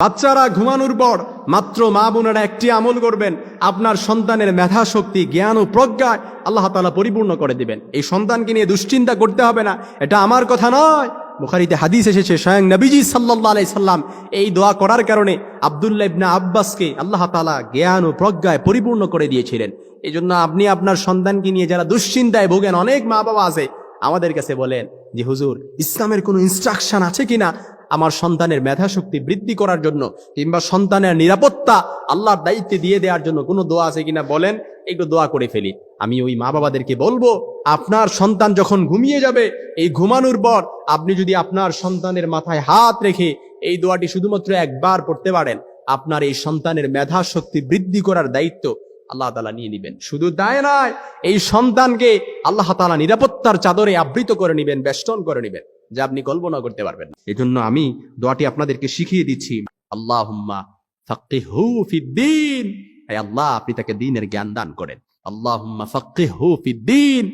বাচ্চারা ঘুমানোর পর মাত্র মা বোনেরা একটি আমল করবেন। আপনার সন্তানের মেধা শক্তি জ্ঞান ও প্রজ্ঞায় আল্লাহ তালা পরিপূর্ণ করে দিবেন। এই সন্তানকে নিয়ে দুশ্চিন্তা করতে হবে না। এটা আমার কথা নয়। বুখারিতে হাদিস এসেছে, স্বয়ং নবীজি সাল্লাহ আলাই সাল্লাম এই দোয়া করার কারণে আবদুল্লাহ ইবনা আব্বাসকে আল্লাহ তালা জ্ঞান ও প্রজ্ঞায় পরিপূর্ণ করে দিয়েছিলেন। এই জন্য আপনি আপনার সন্তানকে নিয়ে যারা দুশ্চিন্তায় ভোগেন, অনেক মা বাবা আছে, আমাদের কাছে বলেন যে, হুজুর, ইসলামের কোনো ইনস্ট্রাকশন আছে কিনা? আমার সন্তানের মেধা শক্তি বৃদ্ধি করার জন্য কিংবা সন্তানের নিরাপত্তা আল্লাহর দায়িত্বে দিয়ে দেওয়ার জন্য কোনো দোয়া আছে কিনা বলেন, একটু দোয়া করে ফেলি। আমি ওই মা বাবাদেরকে বলব, আপনার সন্তান যখন ঘুমিয়ে যাবে, এই ঘুমানোর পর আপনি যদি আপনার সন্তানের মাথায় হাত রেখে এই দোয়াটি শুধুমাত্র একবার পড়তে পারেন, আপনার এই সন্তানের মেধা শক্তি বৃদ্ধি করার দায়িত্ব আল্লাহ তালা নিয়ে নিবেন। শুধু তাই নয়, এই সন্তানকে আল্লাহ তালা নিরাপত্তার চাদরে আবৃত করে নিবেন, বেষ্টন করে নিবেন, যা আপনি কল্পনা করতে পারবেন এই জন্য আমি দোয়াটি আপনাদেরকে শিখিয়ে দিচ্ছি। আল্লাহ আল্লাহ, আপনি তাকে দিনের জ্ঞান দান করেন। আল্লাহ ফিদ্দিন।